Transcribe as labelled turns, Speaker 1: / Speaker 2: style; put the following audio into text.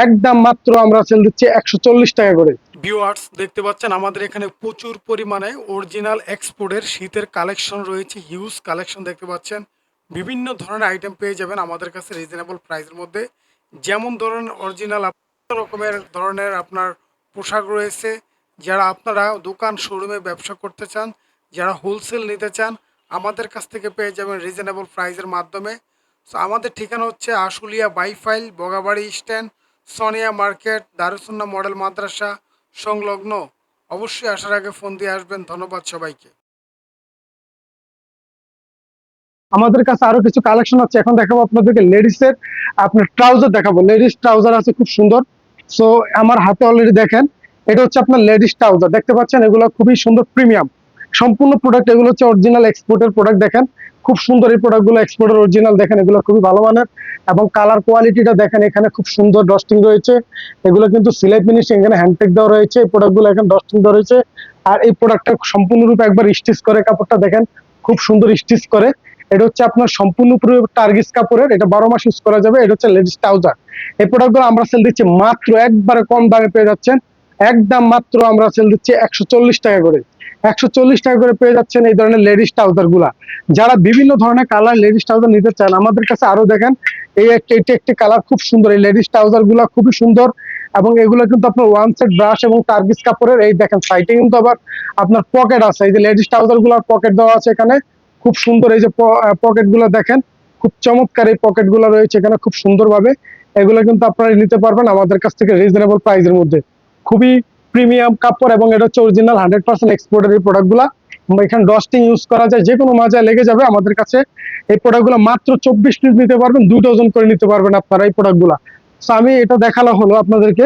Speaker 1: একদম মাত্র আমরা সেল দিচ্ছি একশো চল্লিশ টাকা করে।
Speaker 2: ভিউয়ার্স দেখতে পাচ্ছেন, আমাদের এখানে প্রচুর পরিমাণে অরিজিনাল এক্সপোর্টের শীতের কালেকশন রয়েছে হিউজ কালেকশন দেখতে পাচ্ছেন। বিভিন্ন ধরনের আইটেম পেয়ে যাবেন আমাদের কাছে রিজনেবল প্রাইসের মধ্যে। যেমন ধরনের অরিজিনাল রকমের ধরনের আপনার পোশাক রয়েছে। যারা আপনারা দোকান শোরুমে ব্যবসা করতে চান, যারা হোলসেল নিতে চান, আমাদের কাছ থেকে পেয়ে যাবেন রিজনেবল প্রাইসের মাধ্যমে। সো আমাদের ঠিকানা হচ্ছে Ashulia Baipail Bagabari stand Sonia market Darussunnah model মাদ্রাসা, সংলগ্ন। অবশ্যই আসার আগে ফোন দিয়ে আসবেন। ধন্যবাদ সবাইকে।
Speaker 1: আমাদের কাছে আরও কিছু কালেকশন আছে। এখন দেখাবো আপনাদেরকে লেডিস এর। আপনার ট্রাউজার দেখাবো। লেডিস ট্রাউজার আছে, খুব সুন্দর। সো আমার হাতে অলরেডি দেখেন, এটা হচ্ছে আপনার লেডিস ট্রাউজার দেখতে পাচ্ছেন, এগুলো খুবই সুন্দর প্রিমিয়াম সম্পূর্ণ প্রোডাক্ট এগুলো হচ্ছে অরিজিনাল এক্সপোর্টের প্রোডাক্ট দেখেন। খুব সুন্দর এই প্রোডাক্টগুলো এক্সপোর্টের অরিজিনাল দেখেন, এগুলো খুবই ভালো মানের। এবং কালার কোয়ালিটিটা দেখেন, এখানে খুব সুন্দর ডস্টিং রয়েছে। এগুলো কিন্তু সিলাই ফিনিশিং এখানে হ্যান্ডটেক দেওয়া রয়েছে। এই প্রোডাক্টগুলো এখানে ডস্টিং দেওয়া রয়েছে। আর এই প্রোডাক্টটা সম্পূর্ণরূপে একবার স্টিচ করে কাপড়টা দেখেন, খুব সুন্দর স্টিচ করে। এটা হচ্ছে আপনার সম্পূর্ণ পুরো টার্গিস কাপড়ের, এটা বারো মাস ইউজ করা যাবে। এটা হচ্ছে লেডিস ট্রাউজার এই প্রোডাক্টগুলো আমরা সেল দিচ্ছি মাত্র একবারে কম দামে পেয়ে যাচ্ছেন। একদম মাত্র আমরা সেল দিচ্ছি একশো চল্লিশ টাকা করে। একশো চল্লিশ টাকা করে পেয়ে যাচ্ছেন এই ধরনের লেডিস ট্রাউজারগুলা। যারা বিভিন্ন ধরনের কালার লেডিস ট্রাউজার নিতে চান, আমাদের কাছে আরও দেখেন, এই একটা এটি একটি কালার খুব সুন্দর। এই লেডিস ট্রাউজারগুলা খুবই সুন্দর এবং এগুলো কিন্তু আপনার ওয়ান সেট ব্রাশ এবং টার্গিস কাপড়ের, এই দেখেন সাইডে কিন্তু আবার আপনার পকেট আছে। এই যে লেডিস ট্রাউজারগুলার পকেট দেওয়া আছে এখানে। খুব সুন্দর এই যে পকেটগুলো দেখেন, খুব চমৎকার এই পকেটগুলো রয়েছে এখানে খুব সুন্দরভাবে। এগুলো কিন্তু আপনারা নিতে পারবেন আমাদের কাছ থেকে রিজনেবল প্রাইসের মধ্যে। খুবই প্রিমিয়াম কাপড় এবং এটা হচ্ছে অরিজিনাল হান্ড্রেড পার্সেন্ট এক্সপোর্টের এই প্রোডাক্টগুলা এখানে ডস্টিং ইউজ করা যায় যে কোনো মাজায় লেগে যাবে, আমাদের কাছে এই প্রোডাক্টগুলো মাত্র চব্বিশ পিস নিতে পারবেন, দুই ডজন করে নিতে পারবেন আপনারা এই প্রোডাক্টগুলা আমি এটা দেখাল হলো আপনাদেরকে।